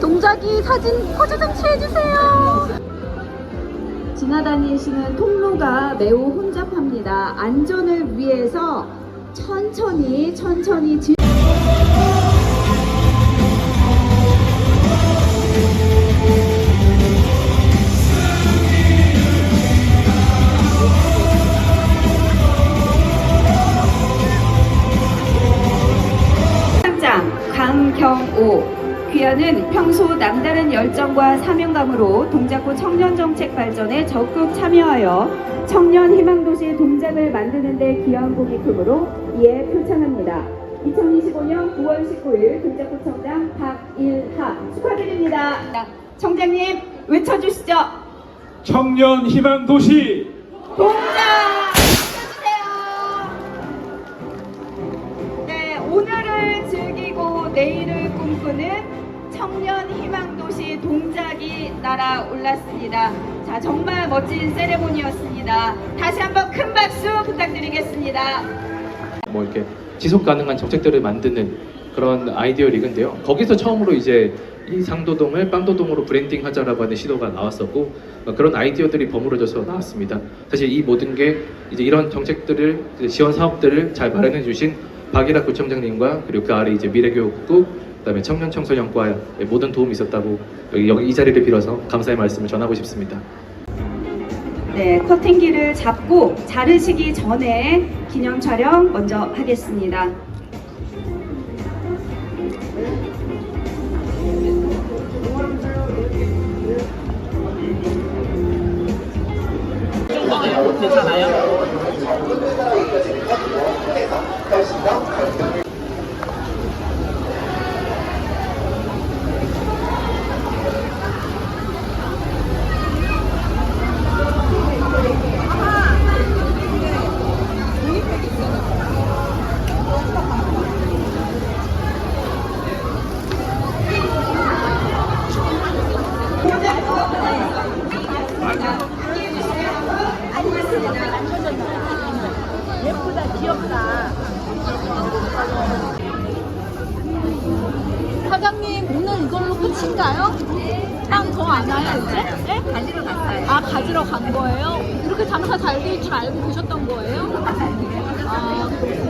동작이 사진 포즈 좀 취해주세요. 지나다니시는 통로가 매우 혼잡합니다. 안전을 위해서 천천히 천천히 지... 상장 강경호 귀하는 평소 남다른 열정과 사명감으로 동작구 청년 정책 발전에 적극 참여하여 청년 희망도시의 동작을 만드는 데 기여한 공이 크므로 이에 표창합니다. 2025년 9월 19일 동작구 청장 박일하 축하드립니다. 자, 청장님 외쳐주시죠. 청년 희망 도시 동작 해주세요. 네, 오늘을 즐기고 내일을 꿈꾸는 청년 희망 도시 동작이 날아올랐습니다. 자, 정말 멋진 세레모니였습니다. 다시 한번 큰 박수 부탁드리겠습니다. 뭐 이렇게 지속 가능한 정책들을 만드는 그런 아이디어 리그인데요. 거기서 처음으로 이제 이 상도동을 빰도동으로 브랜딩 하자라고 하는 시도가 나왔었고 어, 그런 아이디어들이 버무려져서 나왔습니다. 사실 이 모든 게 이제 이런 정책들을 지원 사업들을 잘 마련해 주신 박일학 구청장님과 그리고 그 아래 이제 미래교육국 그다음에 청년 청소년과의 모든 도움이 있었다고 여기, 여기 이 자리를 빌어서 감사의 말씀을 전하고 싶습니다. 네, 커팅기를 잡고 자르시기 전에 기념 촬영 먼저 하겠습니다. 사장님 진짜요? 빵더안 와요 이제? 네? 가지러 갔어요. 아 가지러 간 거예요? 이렇게 장사 잘 될 줄 알고 계셨던 거예요? 아 그렇구나.